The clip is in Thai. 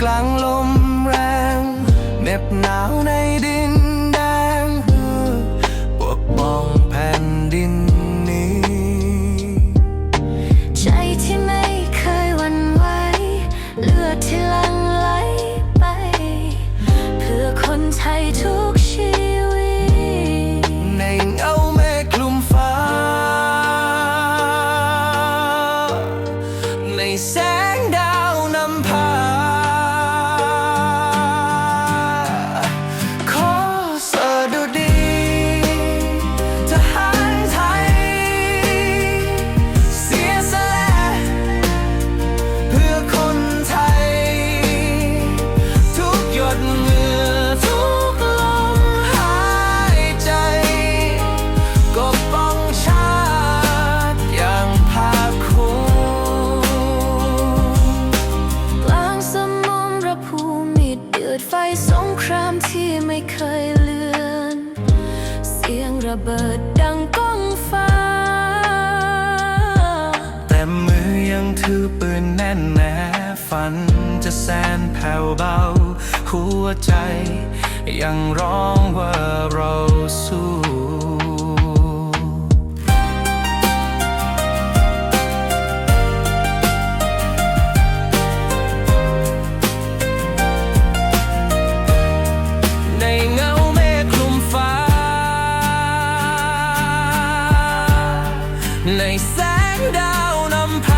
กลางลมแรงเหน็บหนาวในดิ ระเบิดดังก้องฟ้า แต่มือยังถือปืนแน่นแน่ฝันจะแสนแผ่วเบา หัวใจ ยังร้องว่าเราสู้ ในแสงดาวนำพา